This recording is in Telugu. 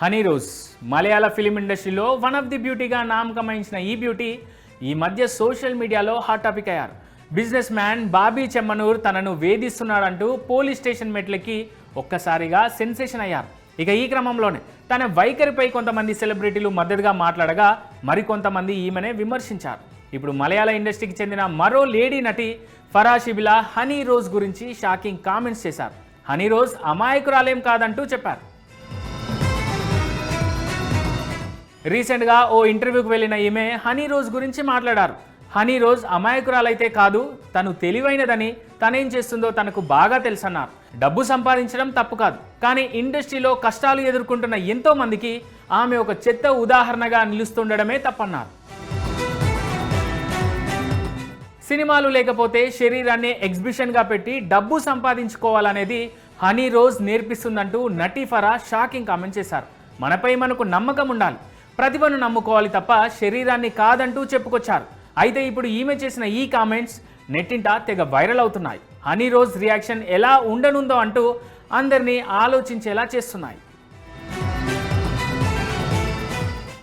హనీ రోజ్ మలయాళ ఫిలిం ఇండస్ట్రీలో వన్ ఆఫ్ ది బ్యూటీగా నామకమించిన ఈ బ్యూటీ ఈ మధ్య సోషల్ మీడియాలో హాట్ టాపిక్ అయ్యారు. బిజినెస్ మ్యాన్ బాబీ చెమ్మనూర్ తనను వేధిస్తున్నాడంటూ పోలీస్ స్టేషన్ మెట్లకి ఒక్కసారిగా సెన్సేషన్ అయ్యారు. ఇక ఈ క్రమంలోనే తన వైఖరిపై కొంతమంది సెలబ్రిటీలు మద్దతుగా మాట్లాడగా మరికొంతమంది ఈమెనే విమర్శించారు. ఇప్పుడు మలయాళ ఇండస్ట్రీకి చెందిన మరో లేడీ నటి ఫరాషిబిలా హనీ రోజ్ గురించి షాకింగ్ కామెంట్స్ చేశారు. హనీ రోజ్ అమాయకురాలేం కాదంటూ చెప్పారు. రీసెంట్గా ఓ ఇంటర్వ్యూకి వెళ్ళిన ఈమె హనీ రోజ్ గురించి మాట్లాడారు. హనీ రోజ్ అమాయకురాలైతే కాదు తను తెలివైనదని తనేం చేస్తుందో తనకు బాగా తెలుసన్నారు. డబ్బు సంపాదించడం తప్పు కాదు కానీ ఇండస్ట్రీలో కష్టాలు ఎదుర్కొంటున్న ఎంతో మందికి ఆమె ఒక చెత్త ఉదాహరణగా నిలుస్తుండడమే తప్పన్నారు. సినిమాలు లేకపోతే శరీరాన్ని ఎగ్జిబిషన్గా పెట్టి డబ్బు సంపాదించుకోవాలనేది హనీ రోజ్ నేర్పిస్తుందంటూ నటి ఫరా షాకింగ్ కామెంట్ చేశారు. మనపై మనకు నమ్మకం ఉండాలి. ప్రతిభను నమ్ముకోవాలి తప్ప శరీరాన్ని కాదంటూ చెప్పుకొచ్చారు. అయితే ఇప్పుడు ఈమె చేసిన ఈ కామెంట్స్ నెట్టింట తెగ వైరల్ అవుతున్నాయి. హనీ రోజ్ రియాక్షన్ ఎలా ఉండనుందో అంటూ అందరినీ ఆలోచించేలా చేస్తున్నాయి.